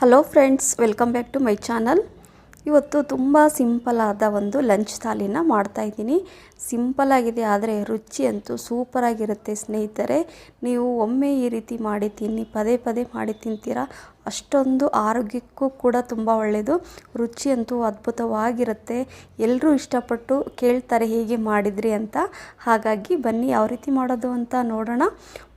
Hello friends welcome back to my channel ಇವತ್ತು ತುಂಬ ಸಿಂಪಲಾದ ಒಂದು ಲಂಚ್ ಥಾಲಿನ ಮಾಡ್ತಾಯಿದ್ದೀನಿ ಸಿಂಪಲಾಗಿದೆ ಆದರೆ ರುಚಿ ಅಂತೂ ಸೂಪರಾಗಿರುತ್ತೆ ಸ್ನೇಹಿತರೆ. ನೀವು ಒಮ್ಮೆ ಈ ರೀತಿ ಮಾಡಿ ತಿನ್ನಿ, ಪದೇ ಪದೇ ಮಾಡಿ ತಿಂತೀರಾ? ಅಷ್ಟೊಂದು ಆರೋಗ್ಯಕ್ಕೂ ಕೂಡ ತುಂಬ ಒಳ್ಳೆಯದು ರುಚಿ ಅಂತೂ ಅದ್ಭುತವಾಗಿರುತ್ತೆ. ಎಲ್ಲರೂ ಇಷ್ಟಪಟ್ಟು ಕೇಳ್ತಾರೆ ಹೇಗೆ ಮಾಡಿದ್ರಿ ಅಂತ. ಹಾಗಾಗಿ ಬನ್ನಿ ಯಾವ ರೀತಿ ಮಾಡೋದು ಅಂತ ನೋಡೋಣ.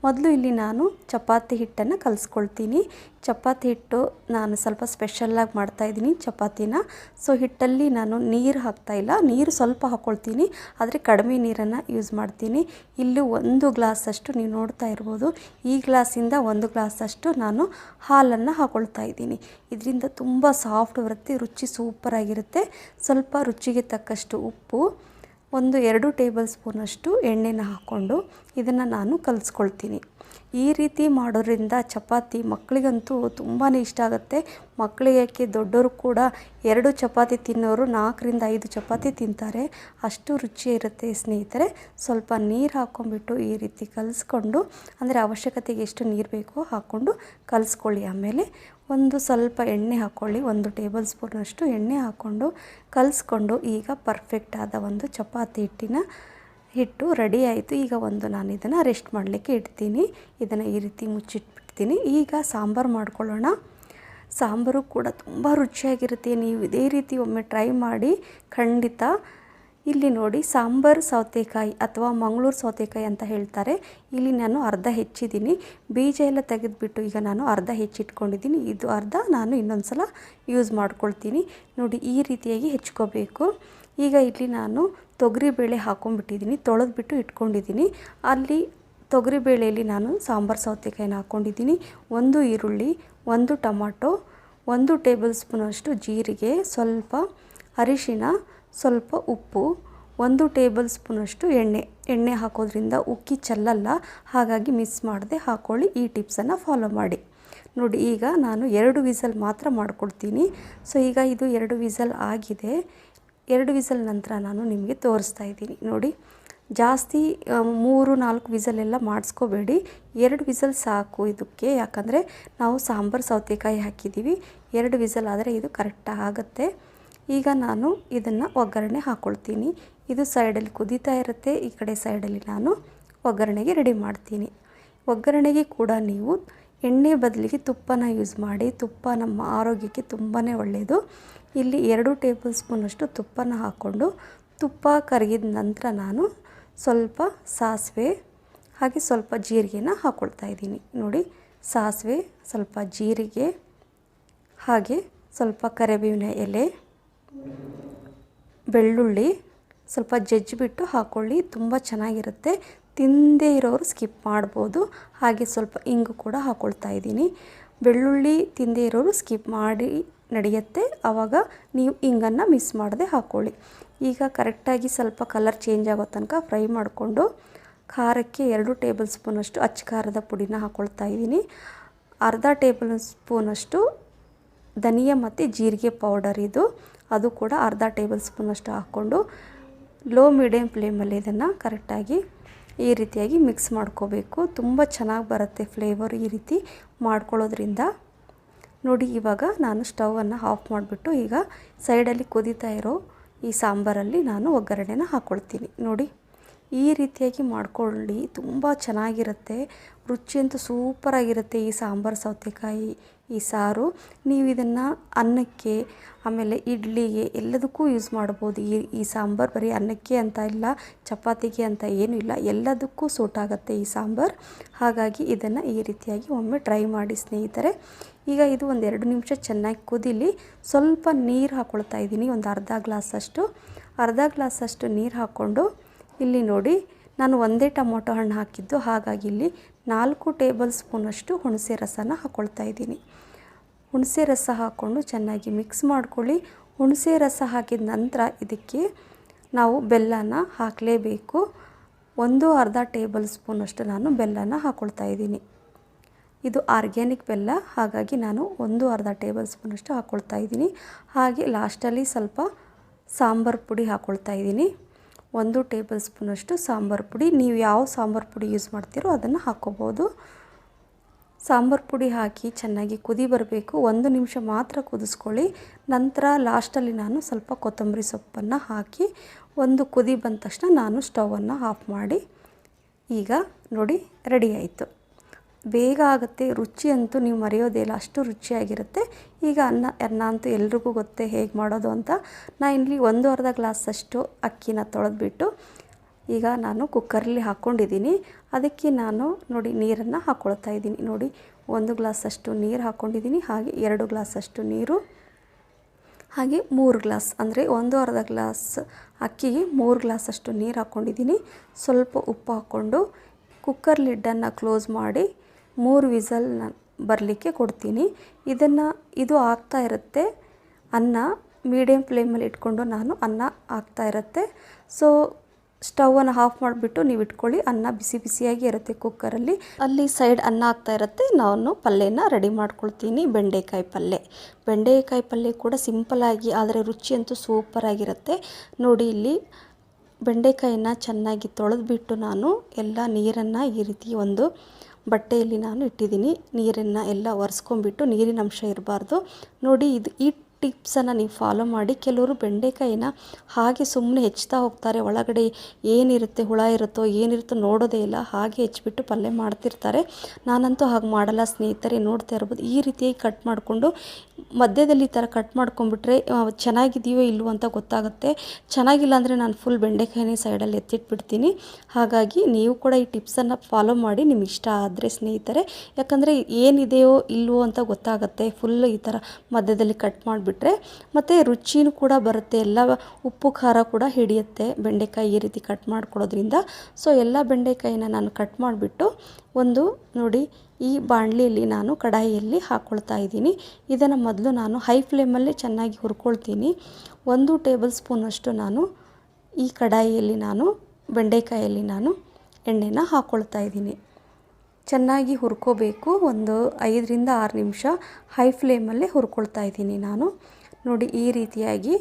ಮೊದಲು ಇಲ್ಲಿ ನಾನು ಚಪಾತಿ ಹಿಟ್ಟನ್ನು ಕಲಿಸ್ಕೊಳ್ತೀನಿ. ಚಪಾತಿ ಹಿಟ್ಟು ನಾನು ಸ್ವಲ್ಪ ಸ್ಪೆಷಲ್ಲಾಗಿ ಮಾಡ್ತಾಯಿದ್ದೀನಿ ಚಪಾತಿನ. ಸೊ ಹಿಟ್ಟಲ್ಲಿ ನಾನು ನೀರು ಹಾಕ್ತಾಯಿಲ್ಲ ನೀರು ಸ್ವಲ್ಪ ಹಾಕ್ಕೊಳ್ತೀನಿ ಆದರೆ ಕಡಿಮೆ ನೀರನ್ನು ಯೂಸ್ ಮಾಡ್ತೀನಿ. ಇಲ್ಲಿ ಒಂದು ಗ್ಲಾಸಷ್ಟು ನೀವು ನೋಡ್ತಾ ಇರ್ಬೋದು. ಈ ಗ್ಲಾಸಿಂದ ಒಂದು ಗ್ಲಾಸಷ್ಟು ನಾನು ಹಾಲನ್ನು ಹಾಕ್ಕೊಳ್ತಾ ಇದ್ದೀನಿ. ಇದರಿಂದ ತುಂಬ ಸಾಫ್ಟ್ ಬರುತ್ತೆ, ರುಚಿ ಸೂಪರಾಗಿರುತ್ತೆ ಸ್ವಲ್ಪ ರುಚಿಗೆ ತಕ್ಕಷ್ಟು ಉಪ್ಪು, ಒಂದು ಎರಡು ಟೇಬಲ್ ಸ್ಪೂನಷ್ಟು ಎಣ್ಣೆನ ಹಾಕ್ಕೊಂಡು ಇದನ್ನು ನಾನು ಕಲಿಸ್ಕೊಳ್ತೀನಿ. ಈ ರೀತಿ ಮಾಡೋದ್ರಿಂದ ಚಪಾತಿ ಮಕ್ಕಳಿಗಂತೂ ತುಂಬಾ ಇಷ್ಟ ಆಗುತ್ತೆ. ಮಕ್ಕಳಿಗೆ ದೊಡ್ಡವರು ಕೂಡ ಎರಡು ಚಪಾತಿ ತಿನ್ನೋರು ನಾಲ್ಕರಿಂದ ಐದು ಚಪಾತಿ ತಿಂತಾರೆ. ಅಷ್ಟು ರುಚಿ ಇರುತ್ತೆ ಸ್ನೇಹಿತರೆ. ಸ್ವಲ್ಪ ನೀರು ಹಾಕ್ಕೊಂಡ್ಬಿಟ್ಟು ಈ ರೀತಿ ಕಲಿಸ್ಕೊಂಡು, ಅಂದರೆ ಅವಶ್ಯಕತೆಗೆ ಎಷ್ಟು ನೀರು ಬೇಕೋ ಹಾಕ್ಕೊಂಡು ಕಲಿಸ್ಕೊಳ್ಳಿ. ಆಮೇಲೆ ಒಂದು ಸ್ವಲ್ಪ ಎಣ್ಣೆ ಹಾಕ್ಕೊಳ್ಳಿ ಒಂದು ಟೇಬಲ್ ಸ್ಪೂನಷ್ಟು ಎಣ್ಣೆ ಹಾಕ್ಕೊಂಡು ಕಲಿಸ್ಕೊಂಡು ಈಗ ಪರ್ಫೆಕ್ಟ್ ಆದ ಒಂದು ಚಪಾತಿ ಹಿಟ್ಟಿನ ಹಿಟ್ಟು ರೆಡಿ ಆಯಿತು. ಈಗ ಒಂದು ನಾನು ಇದನ್ನು ರೆಸ್ಟ್ ಮಾಡಲಿಕ್ಕೆ ಇಡ್ತೀನಿ. ಇದನ್ನು ಈ ರೀತಿ ಮುಚ್ಚಿಟ್ಬಿಡ್ತೀನಿ. ಈಗ ಸಾಂಬಾರು ಮಾಡ್ಕೊಳ್ಳೋಣ. ಸಾಂಬಾರು ಕೂಡ ತುಂಬ ರುಚಿಯಾಗಿರುತ್ತೆ. ನೀವು ಇದೇ ರೀತಿ ಒಮ್ಮೆ ಟ್ರೈ ಮಾಡಿ ಖಂಡಿತ. ಇಲ್ಲಿ ನೋಡಿ ಸಾಂಬಾರು ಸೌತೆಕಾಯಿ ಅಥವಾ ಮಂಗಳೂರು ಸೌತೆಕಾಯಿ ಅಂತ ಹೇಳ್ತಾರೆ. ಇಲ್ಲಿ ನಾನು ಅರ್ಧ ಹೆಚ್ಚಿದ್ದೀನಿ. ಬೀಜ ಎಲ್ಲ ತೆಗೆದುಬಿಟ್ಟು ಈಗ ನಾನು ಅರ್ಧ ಹೆಚ್ಚಿಟ್ಕೊಂಡಿದ್ದೀನಿ. ಇದು ಅರ್ಧ ನಾನು ಇನ್ನೊಂದು ಸಲ ಯೂಸ್ ಮಾಡ್ಕೊಳ್ತೀನಿ. ನೋಡಿ ಈ ರೀತಿಯಾಗಿ ಹೆಚ್ಕೋಬೇಕು. ಈಗ ಇಲ್ಲಿ ನಾನು ತೊಗರಿಬೇಳೆ ಹಾಕ್ಕೊಂಡ್ಬಿಟ್ಟಿದ್ದೀನಿ ತೊಳೆದ್ಬಿಟ್ಟು ಇಟ್ಕೊಂಡಿದ್ದೀನಿ. ಅಲ್ಲಿ ತೊಗರಿಬೇಳೆಯಲ್ಲಿ ನಾನು ಸಾಂಬಾರು ಸೌತೆಕಾಯಿನ ಹಾಕ್ಕೊಂಡಿದ್ದೀನಿ ಒಂದು ಈರುಳ್ಳಿ, ಒಂದು ಟೊಮಾಟೊ, ಒಂದು ಟೇಬಲ್ ಸ್ಪೂನಷ್ಟು ಜೀರಿಗೆ, ಸ್ವಲ್ಪ ಅರಿಶಿನ, ಸ್ವಲ್ಪ ಉಪ್ಪು, ಒಂದು ಟೇಬಲ್ ಸ್ಪೂನಷ್ಟು ಎಣ್ಣೆ. ಎಣ್ಣೆ ಹಾಕೋದ್ರಿಂದ ಉಕ್ಕಿ ಚೆಲ್ಲಲ್ಲ, ಹಾಗಾಗಿ ಮಿಸ್ ಮಾಡದೆ ಹಾಕ್ಕೊಳ್ಳಿ ಈ ಟಿಪ್ಸನ್ನು ಫಾಲೋ ಮಾಡಿ. ನೋಡಿ, ಈಗ ನಾನು ಎರಡು ವಿಸಲ್ ಮಾತ್ರ ಮಾಡಿಕೊಡ್ತೀನಿ. ಸೊ, ಈಗ ಇದು ಎರಡು ವಿಸಲ್ ಆಗಿದೆ. ಎರಡು ವಿಸಲ್ ನಂತರ ನಾನು ನಿಮಗೆ ತೋರಿಸ್ತಾ ಇದ್ದೀನಿ. ನೋಡಿ, ಜಾಸ್ತಿ ಮೂರು, ನಾಲ್ಕು ವಿಸಲೆಲ್ಲ ಮಾಡಿಸ್ಕೋಬೇಡಿ. ಎರಡು ವಿಸಲ್ ಸಾಕು ಇದಕ್ಕೆ. ಯಾಕಂದರೆ ನಾವು ಸಾಂಬಾರು, ಸೌತೆಕಾಯಿ ಹಾಕಿದ್ದೀವಿ. ಎರಡು ವಿಸಲ್ ಆದರೆ ಇದು ಕರೆಕ್ಟಾಗಿ ಆಗುತ್ತೆ. ಈಗ ನಾನು ಇದನ್ನು ಒಗ್ಗರಣೆ ಹಾಕ್ಕೊಳ್ತೀನಿ ಇದು ಸೈಡಲ್ಲಿ ಕುದೀತಾ ಇರುತ್ತೆ. ಈ ಕಡೆ ಸೈಡಲ್ಲಿ ನಾನು ಒಗ್ಗರಣೆಗೆ ರೆಡಿ ಮಾಡ್ತೀನಿ. ಒಗ್ಗರಣೆಗೆ ಕೂಡ ನೀವು ಎಣ್ಣೆ ಬದಲಿಗೆ ತುಪ್ಪನ ಯೂಸ್ ಮಾಡಿ, ತುಪ್ಪ ನಮ್ಮ ಆರೋಗ್ಯಕ್ಕೆ ತುಂಬಾ ಒಳ್ಳೆಯದು ಇಲ್ಲಿ ಎರಡು ಟೇಬಲ್ ಸ್ಪೂನಷ್ಟು ತುಪ್ಪನ ಹಾಕ್ಕೊಂಡು, ತುಪ್ಪ ಕರಗಿದ ನಂತರ ನಾನು ಸ್ವಲ್ಪ ಸಾಸಿವೆ, ಹಾಗೆ ಸ್ವಲ್ಪ ಜೀರಿಗೆನ ಹಾಕ್ಕೊಳ್ತಾ ಇದ್ದೀನಿ. ನೋಡಿ, ಸಾಸಿವೆ, ಸ್ವಲ್ಪ ಜೀರಿಗೆ, ಹಾಗೆ ಸ್ವಲ್ಪ ಕರಿಬೇವಿನ ಎಲೆ, ಬೆಳ್ಳುಳ್ಳಿ, ಸ್ವಲ್ಪ ಜಜ್ಜಿಬಿಟ್ಟು ಹಾಕ್ಕೊಳ್ಳಿ ತುಂಬ ಚೆನ್ನಾಗಿರುತ್ತೆ. ತಿಂದೇ ಇರೋರು ಸ್ಕಿಪ್ ಮಾಡ್ಬೋದು. ಹಾಗೆ ಸ್ವಲ್ಪ ಇಂಗು ಕೂಡ ಹಾಕ್ಕೊಳ್ತಾ ಇದ್ದೀನಿ. ಬೆಳ್ಳುಳ್ಳಿ ತಿಂದೇ ಇರೋರು ಸ್ಕಿಪ್ ಮಾಡಿ ನಡೆಯುತ್ತೆ. ಆವಾಗ ನೀವು ಇಂಗನ್ನು ಮಿಸ್ ಮಾಡದೆ ಹಾಕ್ಕೊಳ್ಳಿ ಈಗ ಕರೆಕ್ಟಾಗಿ ಸ್ವಲ್ಪ ಕಲರ್ ಚೇಂಜ್ ಆಗೋ ತನಕ ಫ್ರೈ ಮಾಡಿಕೊಂಡು ಖಾರಕ್ಕೆ ಎರಡು ಟೇಬಲ್ ಸ್ಪೂನಷ್ಟು ಅಚ್ಚ ಖಾರದ ಪುಡಿನ ಹಾಕ್ಕೊಳ್ತಾ ಇದ್ದೀನಿ. ಅರ್ಧ ಟೇಬಲ್ ಸ್ಪೂನಷ್ಟು ಧನಿಯಾ ಮತ್ತು ಜೀರಿಗೆ ಪೌಡರ್ ಇದು. ಅದು ಕೂಡ ಅರ್ಧ ಟೇಬಲ್ ಸ್ಪೂನಷ್ಟು ಹಾಕ್ಕೊಂಡು ಲೋ ಮೀಡಿಯಮ್ ಫ್ಲೇಮಲ್ಲಿ ಇದನ್ನು ಕರೆಕ್ಟಾಗಿ ಈ ರೀತಿಯಾಗಿ ಮಿಕ್ಸ್ ಮಾಡ್ಕೋಬೇಕು. ತುಂಬ ಚೆನ್ನಾಗಿ ಬರುತ್ತೆ ಫ್ಲೇವರ್ ಈ ರೀತಿ ಮಾಡ್ಕೊಳ್ಳೋದ್ರಿಂದ. ನೋಡಿ, ಇವಾಗ ನಾನು ಸ್ಟವನ್ನು ಆಫ್ ಮಾಡಿಬಿಟ್ಟು ಈಗ ಸೈಡಲ್ಲಿ ಕುದೀತಾ ಇರೋ ಈ ಸಾಂಬಾರಲ್ಲಿ ನಾನು ಒಗ್ಗರಣೆನ ಹಾಕ್ಕೊಳ್ತೀನಿ ನೋಡಿ. ಈ ರೀತಿಯಾಗಿ ಮಾಡ್ಕೊಳ್ಳಿ. ತುಂಬ ಚೆನ್ನಾಗಿರುತ್ತೆ. ರುಚಿಯಂತೂ ಸೂಪರಾಗಿರುತ್ತೆ ಈ ಸಾಂಬಾರು ಸೌತೆಕಾಯಿ, ಈ ಸಾರು. ನೀವು ಇದನ್ನು ಅನ್ನಕ್ಕೆ, ಆಮೇಲೆ ಇಡ್ಲಿಗೆ ಎಲ್ಲದಕ್ಕೂ ಯೂಸ್ ಮಾಡ್ಬೋದು. ಈ ಈ ಸಾಂಬಾರು ಬರೀ ಅನ್ನಕ್ಕೆ ಅಂತ ಇಲ್ಲ, ಚಪಾತಿಗೆ ಅಂತ ಏನೂ ಇಲ್ಲ. ಎಲ್ಲದಕ್ಕೂ ಸೂಟ್ ಆಗುತ್ತೆ ಈ ಸಾಂಬಾರು. ಹಾಗಾಗಿ ಇದನ್ನು ಈ ರೀತಿಯಾಗಿ ಒಮ್ಮೆ ಟ್ರೈ ಮಾಡಿ ಸ್ನೇಹಿತರೆ. ಈಗ ಇದು ಒಂದು ಎರಡು ನಿಮಿಷ ಚೆನ್ನಾಗಿ ಕುದಿಲಿ. ಸ್ವಲ್ಪ ನೀರು ಹಾಕ್ಕೊಳ್ತಾ ಇದ್ದೀನಿ. ಒಂದು ಅರ್ಧ ಗ್ಲಾಸಷ್ಟು. ಅರ್ಧ ಗ್ಲಾಸಷ್ಟು ನೀರು ಹಾಕ್ಕೊಂಡು ಇಲ್ಲಿ ನೋಡಿ, ನಾನು ಒಂದೇ ಟೊಮೊಟೊ ಹಣ್ಣು ಹಾಕಿದ್ದು, ಹಾಗಾಗಿ ಇಲ್ಲಿ ನಾಲ್ಕು ಟೇಬಲ್ ಸ್ಪೂನಷ್ಟು ಹುಣಸೆ ರಸನ ಹಾಕ್ಕೊಳ್ತಾ ಇದ್ದೀನಿ. ಹುಣಸೆ ರಸ ಹಾಕ್ಕೊಂಡು ಚೆನ್ನಾಗಿ ಮಿಕ್ಸ್ ಮಾಡ್ಕೊಳ್ಳಿ. ಹುಣಸೆ ರಸ ಹಾಕಿದ ನಂತರ ಇದಕ್ಕೆ ನಾವು ಬೆಲ್ಲನ ಹಾಕಲೇಬೇಕು. ಒಂದು ಅರ್ಧ ಟೇಬಲ್ ಸ್ಪೂನಷ್ಟು ನಾನು ಬೆಲ್ಲನ ಹಾಕ್ಕೊಳ್ತಾ ಇದ್ದೀನಿ. ಇದು ಆರ್ಗ್ಯಾನಿಕ್ ಬೆಲ್ಲ, ಹಾಗಾಗಿ ನಾನು ಒಂದು ಅರ್ಧ ಟೇಬಲ್ ಸ್ಪೂನಷ್ಟು ಹಾಕ್ಕೊಳ್ತಾ ಇದ್ದೀನಿ. ಹಾಗೆ ಲಾಸ್ಟಲ್ಲಿ ಸ್ವಲ್ಪ ಸಾಂಬಾರು ಪುಡಿ ಹಾಕ್ಕೊಳ್ತಾ ಇದ್ದೀನಿ. ಒಂದು ಟೇಬಲ್ ಸ್ಪೂನಷ್ಟು ಸಾಂಬಾರು ಪುಡಿ. ನೀವು ಯಾವ ಸಾಂಬಾರು ಪುಡಿ ಯೂಸ್ ಮಾಡ್ತೀರೋ ಅದನ್ನು ಹಾಕ್ಕೋಬೋದು ಸಾಂಬಾರು ಪುಡಿ ಹಾಕಿ ಚೆನ್ನಾಗಿ ಕುದಿ ಬರಬೇಕು. ಒಂದು ನಿಮಿಷ ಮಾತ್ರ ಕುದಿಸ್ಕೊಳ್ಳಿ. ನಂತರ ಲಾಸ್ಟಲ್ಲಿ ನಾನು ಸ್ವಲ್ಪ ಕೊತ್ತಂಬರಿ ಸೊಪ್ಪನ್ನು ಹಾಕಿ ಒಂದು ಕುದಿ ಬಂದ ತಕ್ಷಣ ನಾನು ಸ್ಟವನ್ನು ಆಫ್ ಮಾಡಿ. ಈಗ ನೋಡಿ ರೆಡಿ ಆಯಿತು. ಬೇಗ ಆಗುತ್ತೆ, ರುಚಿ ಅಂತೂ ನೀವು ಮರೆಯೋದೇ ಇಲ್ಲ, ಅಷ್ಟು ರುಚಿಯಾಗಿರುತ್ತೆ. ಈಗ ಅನ್ನ ಅನ್ನ ಅಂತೂ ಎಲ್ರಿಗೂ ಗೊತ್ತೇ ಹೇಗೆ ಮಾಡೋದು ಅಂತ. ನಾನು ಇಲ್ಲಿ ಒಂದು ಅರ್ಧ ಗ್ಲಾಸಷ್ಟು ಅಕ್ಕಿನ ತೊಳೆದ್ಬಿಟ್ಟು ಈಗ ನಾನು ಕುಕ್ಕರಲ್ಲಿ ಹಾಕ್ಕೊಂಡಿದ್ದೀನಿ ಅದಕ್ಕೆ ನಾನು ನೋಡಿ ನೀರನ್ನು ಹಾಕ್ಕೊಳ್ತಾ ಇದ್ದೀನಿ. ನೋಡಿ, ಒಂದು ಗ್ಲಾಸಷ್ಟು ನೀರು ಹಾಕ್ಕೊಂಡಿದ್ದೀನಿ ಹಾಗೆ ಎರಡು ಗ್ಲಾಸಷ್ಟು ನೀರು, ಹಾಗೆ ಮೂರು ಗ್ಲಾಸ್, ಅಂದರೆ ಒಂದು ಅರ್ಧ ಗ್ಲಾಸ್ ಅಕ್ಕಿಗೆ ಮೂರು ಗ್ಲಾಸಷ್ಟು ನೀರು ಹಾಕ್ಕೊಂಡಿದ್ದೀನಿ ಸ್ವಲ್ಪ ಉಪ್ಪು ಹಾಕ್ಕೊಂಡು ಕುಕ್ಕರ್ ಲಿಡ್ಡನ್ನು ಕ್ಲೋಸ್ ಮಾಡಿ ಮೂರು ವಿಸಲ್ ಬರಲಿಕ್ಕೆ ಕೊಡ್ತೀನಿ. ಇದನ್ನು ಇದು ಆಗ್ತಾ ಇರುತ್ತೆ. ಅನ್ನ ಮೀಡಿಯಮ್ ಫ್ಲೇಮಲ್ಲಿ ಇಟ್ಕೊಂಡು ನಾನು ಅನ್ನ ಆಗ್ತಾ ಇರುತ್ತೆ. ಸೊ ಸ್ಟವನ್ನು ಆಫ್ ಮಾಡಿಬಿಟ್ಟು ನೀವು ಇಟ್ಕೊಳ್ಳಿ. ಅನ್ನ ಬಿಸಿ ಬಿಸಿಯಾಗಿ ಇರುತ್ತೆ ಕುಕ್ಕರಲ್ಲಿ ಅಲ್ಲಿ. ಸೈಡ್ ಅನ್ನ ಆಗ್ತಾ ಇರುತ್ತೆ. ನಾನು ಪಲ್ಯನ ರೆಡಿ ಮಾಡ್ಕೊಳ್ತೀನಿ. ಬೆಂಡೆಕಾಯಿ ಪಲ್ಯ. ಬೆಂಡೆಕಾಯಿ ಪಲ್ಯ ಕೂಡ ಸಿಂಪಲಾಗಿ ಆದರೆ ರುಚಿ ಅಂತೂ ಸೂಪರಾಗಿರುತ್ತೆ ನೋಡಿ ಇಲ್ಲಿ ಬೆಂಡೆಕಾಯಿನ ಚೆನ್ನಾಗಿ ತೊಳೆದ್ಬಿಟ್ಟು ನಾನು ಎಲ್ಲ ನೀರನ್ನು ಈ ರೀತಿ ಒಂದು ಬಟ್ಟೆಯಲ್ಲಿ ನಾನು ಇಟ್ಟಿದ್ದೀನಿ. ನೀರನ್ನು ಎಲ್ಲ ಒರೆಸ್ಕೊಂಬಿಟ್ಟು ನೀರಿನ ಅಂಶ ಇರಬಾರ್ದು. ನೋಡಿ ಇದು ಈ ಟಿಪ್ಸನ್ನು ನೀವು ಫಾಲೋ ಮಾಡಿ. ಕೆಲವರು ಬೆಂಡೆಕಾಯಿನ ಹಾಗೆ ಸುಮ್ಮನೆ ಹೆಚ್ಚುತ್ತಾ ಹೋಗ್ತಾರೆ. ಒಳಗಡೆ ಏನಿರುತ್ತೆ, ಹುಳ ಇರುತ್ತೋ, ಏನಿರುತ್ತೋ ನೋಡೋದೇ ಇಲ್ಲ. ಹಾಗೆ ಹೆಚ್ಚಿಬಿಟ್ಟು ಪಲ್ಯ ಮಾಡ್ತಿರ್ತಾರೆ. ನಾನಂತೂ ಹಾಗೆ ಮಾಡಲ್ಲ. ಸ್ನೇಹಿತರೆ, ನೋಡ್ತಾ ಇರ್ಬೋದು. ಈ ರೀತಿಯಾಗಿ ಕಟ್ ಮಾಡಿಕೊಂಡು, ಮಧ್ಯದಲ್ಲಿ ಈ ಥರ ಕಟ್ ಮಾಡ್ಕೊಂಡ್ಬಿಟ್ರೆ ಚೆನ್ನಾಗಿದೆಯೋ ಇಲ್ವೋ ಅಂತ ಗೊತ್ತಾಗುತ್ತೆ. ಚೆನ್ನಾಗಿಲ್ಲ ಅಂದರೆ ನಾನು ಫುಲ್ ಬೆಂಡೆಕಾಯಿನೇ ಸೈಡಲ್ಲಿ ಎತ್ತಿಟ್ಬಿಡ್ತೀನಿ. ಹಾಗಾಗಿ ನೀವು ಕೂಡ ಈ ಟಿಪ್ಸನ್ನು ಫಾಲೋ ಮಾಡಿ. ನಿಮ್ಗೆ ಇಷ್ಟ ಆದರೆ ಸ್ನೇಹಿತರೆ, ಯಾಕಂದರೆ ಏನಿದೆಯೋ ಇಲ್ವೋ ಅಂತ ಗೊತ್ತಾಗುತ್ತೆ. ಫುಲ್ ಈ ಥರ ಮಧ್ಯದಲ್ಲಿ ಕಟ್ ಮಾಡಿಬಿಟ್ರೆ ಮತ್ತು ರುಚಿನೂ ಕೂಡ ಬರುತ್ತೆ, ಎಲ್ಲ ಉಪ್ಪು, ಖಾರ ಕೂಡ ಹಿಡಿಯುತ್ತೆ. ಬೆಂಡೆಕಾಯಿ ಈ ರೀತಿ ಕಟ್ ಮಾಡ್ಕೊಳ್ಳೋದ್ರಿಂದ. ಸೊ ಎಲ್ಲ ಬೆಂಡೆಕಾಯಿನ ನಾನು ಕಟ್ ಮಾಡಿಬಿಟ್ಟು ಒಂದು ನೋಡಿ, ಈ ಬಾಣಲಿಯಲ್ಲಿ ನಾನು ಕಡಾಯಿಯಲ್ಲಿ ಹಾಕ್ಕೊಳ್ತಾ ಇದ್ದೀನಿ. ಇದನ್ನು ಮೊದಲು ನಾನು ಹೈ ಫ್ಲೇಮಲ್ಲಿ ಚೆನ್ನಾಗಿ ಹುರ್ಕೊಳ್ತೀನಿ. ಒಂದು ಟೇಬಲ್ ಸ್ಪೂನಷ್ಟು ನಾನು ಈ ಕಡಾಯಿಯಲ್ಲಿ ನಾನು ಬೆಂಡೆಕಾಯಲ್ಲಿ ನಾನು ಎಣ್ಣೆನ ಹಾಕ್ಕೊಳ್ತಾ ಇದ್ದೀನಿ. ಚೆನ್ನಾಗಿ ಹುರ್ಕೋಬೇಕು. ಒಂದು ಐದರಿಂದ ಆರು ನಿಮಿಷ ಹೈ ಫ್ಲೇಮಲ್ಲೇ ಹುರ್ಕೊಳ್ತಾ ಇದ್ದೀನಿ ನಾನು. ನೋಡಿ, ಈ ರೀತಿಯಾಗಿ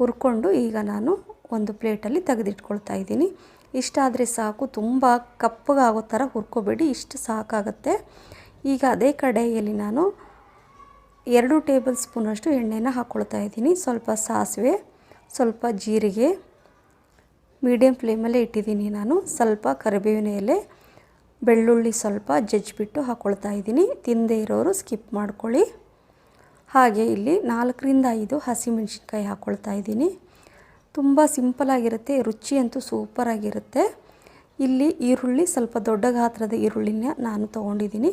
ಹುರ್ಕೊಂಡು ಈಗ ನಾನು ಒಂದು ಪ್ಲೇಟಲ್ಲಿ ತೆಗೆದಿಟ್ಕೊಳ್ತಾ ಇದ್ದೀನಿ. ಇಷ್ಟಾದರೆ ಸಾಕು. ತುಂಬ ಕಪ್ಪಗಾಗೋ ಥರ ಹುರ್ಕೋಬೇಡಿ. ಇಷ್ಟು ಸಾಕಾಗುತ್ತೆ. ಈಗ ಅದೇ ಕಡೆಯಲ್ಲಿ ನಾನು ಎರಡು ಟೇಬಲ್ ಸ್ಪೂನಷ್ಟು ಎಣ್ಣೆನ ಹಾಕ್ಕೊಳ್ತಾ ಇದ್ದೀನಿ. ಸ್ವಲ್ಪ ಸಾಸಿವೆ, ಸ್ವಲ್ಪ ಜೀರಿಗೆ ಮೀಡಿಯಮ್ ಫ್ಲೇಮಲ್ಲೇ ಇಟ್ಟಿದ್ದೀನಿ ನಾನು. ಸ್ವಲ್ಪ ಕರಿಬೇವಿನ ಎಲೆ ಬೆಳ್ಳುಳ್ಳಿ ಸ್ವಲ್ಪ ಜಜ್ಜಿಬಿಟ್ಟು ಹಾಕ್ಕೊಳ್ತಾ ಇದ್ದೀನಿ. ತಿಂದೇ ಇರೋರು ಸ್ಕಿಪ್ ಮಾಡ್ಕೊಳ್ಳಿ. ಹಾಗೆ ಇಲ್ಲಿ ನಾಲ್ಕರಿಂದ ಐದು ಹಸಿಮೆಣ್ಸಿನ್ಕಾಯಿ ಹಾಕ್ಕೊಳ್ತಾ ಇದ್ದೀನಿ. ತುಂಬ ಸಿಂಪಲಾಗಿರುತ್ತೆ ರುಚಿ ಅಂತೂ ಸೂಪರಾಗಿರುತ್ತೆ ಇಲ್ಲಿ ಈರುಳ್ಳಿ, ಸ್ವಲ್ಪ ದೊಡ್ಡ ಗಾತ್ರದ ಈರುಳ್ಳಿನ ನಾನು ತೊಗೊಂಡಿದ್ದೀನಿ.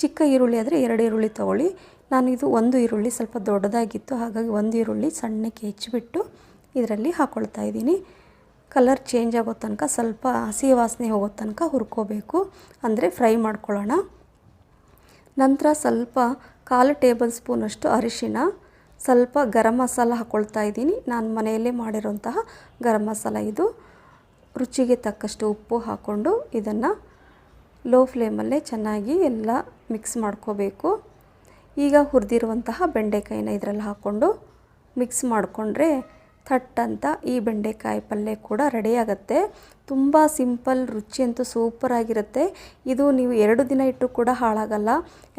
ಚಿಕ್ಕ ಈರುಳ್ಳಿ ಆದರೆ ಎರಡು ಈರುಳ್ಳಿ ತೊಗೊಳ್ಳಿ. ನಾನು ಇದು ಒಂದು ಈರುಳ್ಳಿ ಸ್ವಲ್ಪ ದೊಡ್ಡದಾಗಿತ್ತು, ಹಾಗಾಗಿ ಒಂದು ಈರುಳ್ಳಿ ಸಣ್ಣಕ್ಕೆ ಹೆಚ್ಚಿಬಿಟ್ಟು ಇದರಲ್ಲಿ ಹಾಕ್ಕೊಳ್ತಾ ಇದ್ದೀನಿ. ಕಲರ್ ಚೇಂಜ್ ಆಗೋ ತನಕ ಸ್ವಲ್ಪ ಹಸಿ ವಾಸನೆ ಹೋಗೋ ತನಕ ಹುರ್ಕೋಬೇಕು. ಅಂದರೆ ಫ್ರೈ ಮಾಡ್ಕೊಳ್ಳೋಣ. ನಂತರ ಸ್ವಲ್ಪ ಕಾಲು ಟೇಬಲ್ ಸ್ಪೂನಷ್ಟು ಅರಿಶಿನ ಸ್ವಲ್ಪ ಗರಂ ಮಸಾಲ ಹಾಕ್ಕೊಳ್ತಾ ಇದ್ದೀನಿ. ನಾನು ಮನೆಯಲ್ಲೇ ಮಾಡಿರೋಂತಹ ಗರಂ ಮಸಾಲ ಇದು. ರುಚಿಗೆ ತಕ್ಕಷ್ಟು ಉಪ್ಪು ಹಾಕ್ಕೊಂಡು ಇದನ್ನು ಲೋ ಫ್ಲೇಮಲ್ಲೇ ಚೆನ್ನಾಗಿ ಎಲ್ಲ ಮಿಕ್ಸ್ ಮಾಡ್ಕೋಬೇಕು. ಈಗ ಹುರಿದಿರುವಂತಹ ಬೆಂಡೆಕಾಯಿನ ಇದರಲ್ಲಿ ಹಾಕ್ಕೊಂಡು ಮಿಕ್ಸ್ ಮಾಡಿಕೊಂಡ್ರೆ ಥಟ್ ಅಂತ ಈ ಬೆಂಡೆಕಾಯಿ ಪಲ್ಯ ಕೂಡ ರೆಡಿಯಾಗುತ್ತೆ. ತುಂಬ ಸಿಂಪಲ್ ರುಚಿ ಅಂತೂ ಸೂಪರಾಗಿರುತ್ತೆ ಇದು ನೀವು ಎರಡು ದಿನ ಇಟ್ಟು ಕೂಡ ಹಾಳಾಗಲ್ಲ.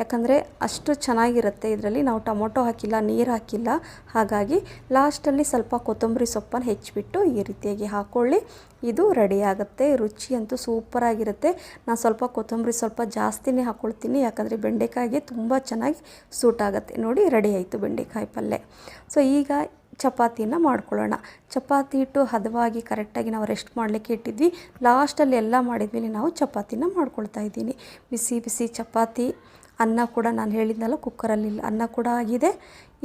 ಯಾಕಂದರೆ ಅಷ್ಟು ಚೆನ್ನಾಗಿರುತ್ತೆ. ಇದರಲ್ಲಿ ನಾವು ಟೊಮೊಟೊ ಹಾಕಿಲ್ಲ, ನೀರು ಹಾಕಿಲ್ಲ. ಹಾಗಾಗಿ ಲಾಸ್ಟಲ್ಲಿ ಸ್ವಲ್ಪ ಕೊತ್ತಂಬರಿ ಸೊಪ್ಪನ್ನು ಹೆಚ್ಚಿಬಿಟ್ಟು ಈ ರೀತಿಯಾಗಿ ಹಾಕ್ಕೊಳ್ಳಿ ಇದು ರೆಡಿಯಾಗುತ್ತೆ. ರುಚಿ ಅಂತೂ ಸೂಪರಾಗಿರುತ್ತೆ ನಾನು ಸ್ವಲ್ಪ ಕೊತ್ತಂಬರಿ ಸ್ವಲ್ಪ ಜಾಸ್ತಿನೇ ಹಾಕ್ಕೊಳ್ತೀನಿ ಯಾಕಂದರೆ ಬೆಂಡೆಕಾಯಿಗೆ ತುಂಬ ಚೆನ್ನಾಗಿ ಸೂಟ್ ಆಗುತ್ತೆ. ನೋಡಿ, ರೆಡಿ ಆಯಿತು ಬೆಂಡೆಕಾಯಿ ಪಲ್ಯ. ಸೊ, ಈಗ ಚಪಾತಿನ ಮಾಡ್ಕೊಳ್ಳೋಣ. ಚಪಾತಿ ಹಿಟ್ಟು ಹದವಾಗಿ ಕರೆಕ್ಟಾಗಿ ನಾವು ರೆಸ್ಟ್ ಮಾಡಲಿಕ್ಕೆ ಇಟ್ಟಿದ್ವಿ. ಲಾಸ್ಟಲ್ಲಿ ಎಲ್ಲ ಮಾಡಿದ್ಮೇಲೆ ನಾವು ಚಪಾತಿನ ಮಾಡ್ಕೊಳ್ತಾ ಇದ್ದೀನಿ. ಬಿಸಿ ಬಿಸಿ ಚಪಾತಿ, ಅನ್ನ ಕೂಡ ನಾನು ಹೇಳಿದ್ನಲ್ಲ ಕುಕ್ಕರಲ್ಲಿ ಅನ್ನ ಕೂಡ ಆಗಿದೆ.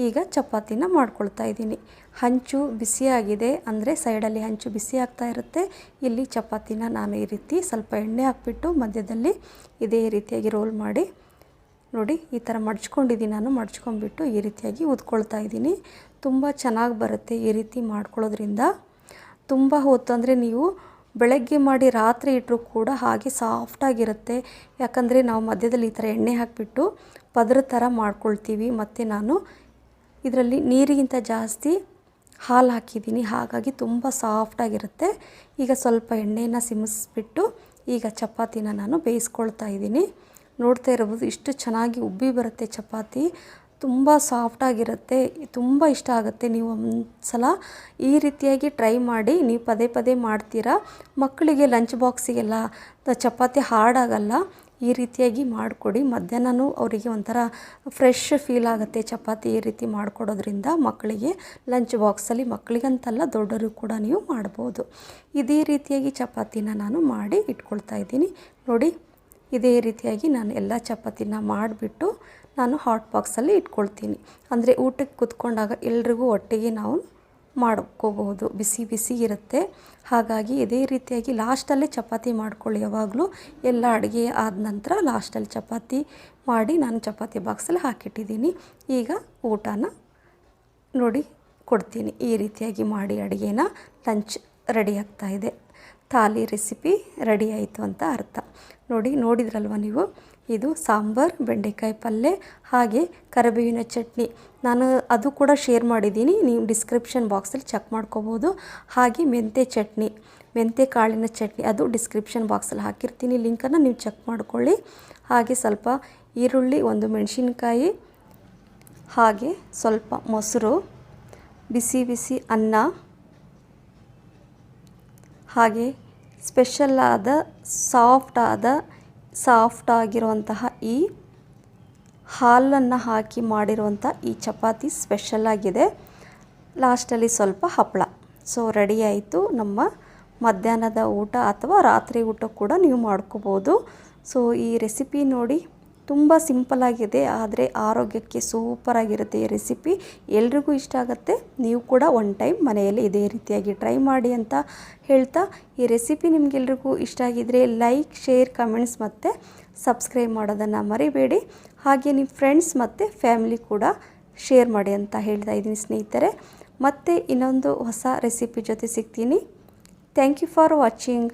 ಈಗ ಚಪಾತಿನ ಮಾಡ್ಕೊಳ್ತಾ ಇದ್ದೀನಿ. ಹಂಚು ಬಿಸಿಯಾಗಿದೆ ಅಂದರೆ ಸೈಡಲ್ಲಿ ಹಂಚು ಬಿಸಿ ಆಗ್ತಾ ಇರುತ್ತೆ. ಇಲ್ಲಿ ಚಪಾತಿನ ನಾನು ಈ ರೀತಿ ಸ್ವಲ್ಪ ಎಣ್ಣೆ ಹಾಕ್ಬಿಟ್ಟು ಮಧ್ಯದಲ್ಲಿ ಇದೇ ರೀತಿಯಾಗಿ ರೋಲ್ ಮಾಡಿ ನೋಡಿ, ಈ ಥರ ಮಡ್ಚ್ಕೊಂಡಿದ್ದೀನಿ ನಾನು. ಮಡ್ಚ್ಕೊಂಡ್ಬಿಟ್ಟು ಈ ರೀತಿಯಾಗಿ ಉದ್ಕೊಳ್ತಾ ಇದ್ದೀನಿ. ತುಂಬ ಚೆನ್ನಾಗಿ ಬರುತ್ತೆ ಈ ರೀತಿ ಮಾಡ್ಕೊಳ್ಳೋದ್ರಿಂದ. ತುಂಬ ಹೊತ್ತು ಅಂದರೆ ನೀವು ಬೆಳಗ್ಗೆ ಮಾಡಿ ರಾತ್ರಿ ಇಟ್ಟರೂ ಕೂಡ ಹಾಗೆ ಸಾಫ್ಟಾಗಿರುತ್ತೆ ಯಾಕಂದರೆ ನಾವು ಮಧ್ಯದಲ್ಲಿ ಈ ಥರ ಎಣ್ಣೆ ಹಾಕಿಬಿಟ್ಟು ಪದರ ಥರ ಮಾಡ್ಕೊಳ್ತೀವಿ. ಮತ್ತು ನಾನು ಇದರಲ್ಲಿ ನೀರಿಗಿಂತ ಜಾಸ್ತಿ ಹಾಲು ಹಾಕಿದ್ದೀನಿ. ಹಾಗಾಗಿ ತುಂಬ ಸಾಫ್ಟಾಗಿರುತ್ತೆ ಈಗ ಸ್ವಲ್ಪ ಎಣ್ಣೆಯನ್ನು ಸಿಮಿಸ್ಬಿಟ್ಟು ಈಗ ಚಪಾತಿನ ನಾನು ಬೇಯಿಸ್ಕೊಳ್ತಾ ಇದ್ದೀನಿ. ನೋಡ್ತಾ ಇರ್ಬೋದು ಇಷ್ಟು ಚೆನ್ನಾಗಿ ಉಬ್ಬಿ ಬರುತ್ತೆ ಚಪಾತಿ. ತುಂಬ ಸಾಫ್ಟಾಗಿರುತ್ತೆ ತುಂಬ ಇಷ್ಟ ಆಗುತ್ತೆ. ನೀವು ಒಂದು ಸಲ ಈ ರೀತಿಯಾಗಿ ಟ್ರೈ ಮಾಡಿ, ನೀವು ಪದೇ ಪದೇ ಮಾಡ್ತೀರಾ? ಮಕ್ಕಳಿಗೆ ಲಂಚ್ ಬಾಕ್ಸಿಗೆಲ್ಲ ಚಪಾತಿ ಹಾರ್ಡಾಗಲ್ಲ ಈ ರೀತಿಯಾಗಿ ಮಾಡಿಕೊಡಿ. ಮಧ್ಯಾಹ್ನನೂ ಅವರಿಗೆ ಒಂಥರ ಫ್ರೆಶ್ ಫೀಲ್ ಆಗುತ್ತೆ ಚಪಾತಿ ಈ ರೀತಿ ಮಾಡಿಕೊಡೋದ್ರಿಂದ ಮಕ್ಕಳಿಗೆ. ಲಂಚ್ ಬಾಕ್ಸಲ್ಲಿ ಮಕ್ಕಳಿಗಂತಲ್ಲ ದೊಡ್ಡವರು ಕೂಡ ನೀವು ಮಾಡ್ಬೋದು. ಇದೇ ರೀತಿಯಾಗಿ ಚಪಾತಿನ ನಾನು ಮಾಡಿ ಇಟ್ಕೊಳ್ತಾ ಇದ್ದೀನಿ. ನೋಡಿ ಇದೇ ರೀತಿಯಾಗಿ ನಾನು ಎಲ್ಲ ಚಪಾತಿನ ಮಾಡಿಬಿಟ್ಟು ನಾನು ಹಾಟ್ ಬಾಕ್ಸಲ್ಲಿ ಇಟ್ಕೊಳ್ತೀನಿ. ಅಂದರೆ ಊಟಕ್ಕೆ ಕೂತ್ಕೊಂಡಾಗ ಎಲ್ರಿಗೂ ಒಟ್ಟಿಗೆ ನಾವು ಮಾಡ್ಕೋಬಹುದು. ಬಿಸಿ ಬಿಸಿ ಇರುತ್ತೆ. ಹಾಗಾಗಿ ಇದೇ ರೀತಿಯಾಗಿ ಲಾಸ್ಟಲ್ಲೇ ಚಪಾತಿ ಮಾಡ್ಕೊಳ್ಳಿ ಯಾವಾಗಲೂ. ಎಲ್ಲ ಅಡುಗೆ ಆದ ನಂತರ ಲಾಸ್ಟಲ್ಲಿ ಚಪಾತಿ ಮಾಡಿ ನಾನು ಚಪಾತಿ ಬಾಕ್ಸಲ್ಲಿ ಹಾಕಿಟ್ಟಿದ್ದೀನಿ. ಈಗ ಊಟನ ನೋಡಿ ಕೊಡ್ತೀನಿ. ಈ ರೀತಿಯಾಗಿ ಮಾಡಿ ಅಡುಗೆನ ಲಂಚ್ ರೆಡಿ ಆಗ್ತಾ ಇದೆ. ಥಾಲಿ ರೆಸಿಪಿ ರೆಡಿ ಆಯಿತು ಅಂತ ಅರ್ಥ. ನೋಡಿ, ನೋಡಿದ್ರಲ್ವ ನೀವು? ಇದು ಸಾಂಬಾರ್, ಬೆಂಡೆಕಾಯಿ ಪಲ್ಯ ಹಾಗೆ ಕರಿಬೇವಿನ ಚಟ್ನಿ. ನಾನು ಅದು ಕೂಡ ಶೇರ್ ಮಾಡಿದ್ದೀನಿ. ನೀವು ಡಿಸ್ಕ್ರಿಪ್ಷನ್ ಬಾಕ್ಸಲ್ಲಿ ಚೆಕ್ ಮಾಡ್ಕೋಬೋದು. ಹಾಗೆ ಮೆಂತೆ ಚಟ್ನಿ ಮೆಂತೆ ಕಾಳಿನ ಚಟ್ನಿ ಅದು ಡಿಸ್ಕ್ರಿಪ್ಷನ್ ಬಾಕ್ಸಲ್ಲಿ ಹಾಕಿರ್ತೀನಿ. ಲಿಂಕನ್ನು ನೀವು ಚೆಕ್ ಮಾಡ್ಕೊಳ್ಳಿ. ಹಾಗೆ ಸ್ವಲ್ಪ ಈರುಳ್ಳಿ, ಒಂದು ಮೆಣಸಿನ್ಕಾಯಿ, ಹಾಗೆ ಸ್ವಲ್ಪ ಮೊಸರು, ಬಿಸಿ ಬಿಸಿ ಅನ್ನ ಹಾಗೆ ಸ್ಪೆಷಲ್ ಆದ ಸಾಫ್ಟ್ ಆದ ಸಾಫ್ಟ್ ಆಗಿರುವಂತಹ ಈ ಹಾಲನ್ನು ಹಾಕಿ ಮಾಡಿರುವಂಥ ಈ ಚಪಾತಿ ಸ್ಪೆಷಲ್ ಆಗಿದೆ. ಲಾಸ್ಟಲ್ಲಿ ಸ್ವಲ್ಪ ಹಪ್ಪಳ. ಸೊ ರೆಡಿ ಆಯಿತು. ನಮ್ಮ ಮಧ್ಯಾಹ್ನದ ಊಟ ಅಥವಾ ರಾತ್ರಿ ಊಟ ಕೂಡ ನೀವು ಮಾಡ್ಕೋಬೋದು. ಸೊ ಈ ರೆಸಿಪಿ ನೋಡಿ ತುಂಬ ಸಿಂಪಲ್ಲಾಗಿದೆ ಆದರೆ ಆರೋಗ್ಯಕ್ಕೆ ಸೂಪರಾಗಿರುತ್ತೆ ಈ ರೆಸಿಪಿ. ಎಲ್ರಿಗೂ ಇಷ್ಟ ಆಗುತ್ತೆ, ನೀವು ಕೂಡ ಒನ್ ಟೈಮ್ ಮನೆಯಲ್ಲಿ ಇದೇ ರೀತಿಯಾಗಿ ಟ್ರೈ ಮಾಡಿ ಅಂತ ಹೇಳ್ತಾ, ಈ ರೆಸಿಪಿ ನಿಮಗೆಲ್ರಿಗೂ ಇಷ್ಟ ಆಗಿದ್ದರೆ ಲೈಕ್, ಶೇರ್, ಕಮೆಂಟ್ಸ್ ಮತ್ತು ಸಬ್ಸ್ಕ್ರೈಬ್ ಮಾಡೋದನ್ನು ಮರಿಬೇಡಿ. ಹಾಗೆ ನಿಮ್ಮ ಫ್ರೆಂಡ್ಸ್ ಮತ್ತು ಫ್ಯಾಮಿಲಿ ಕೂಡ ಶೇರ್ ಮಾಡಿ ಅಂತ ಹೇಳ್ತಾ ಇದ್ದೀನಿ ಸ್ನೇಹಿತರೆ. ಮತ್ತೆ ಇನ್ನೊಂದು ಹೊಸ ರೆಸಿಪಿ ಜೊತೆ ಸಿಗ್ತೀನಿ. Thank you for watching.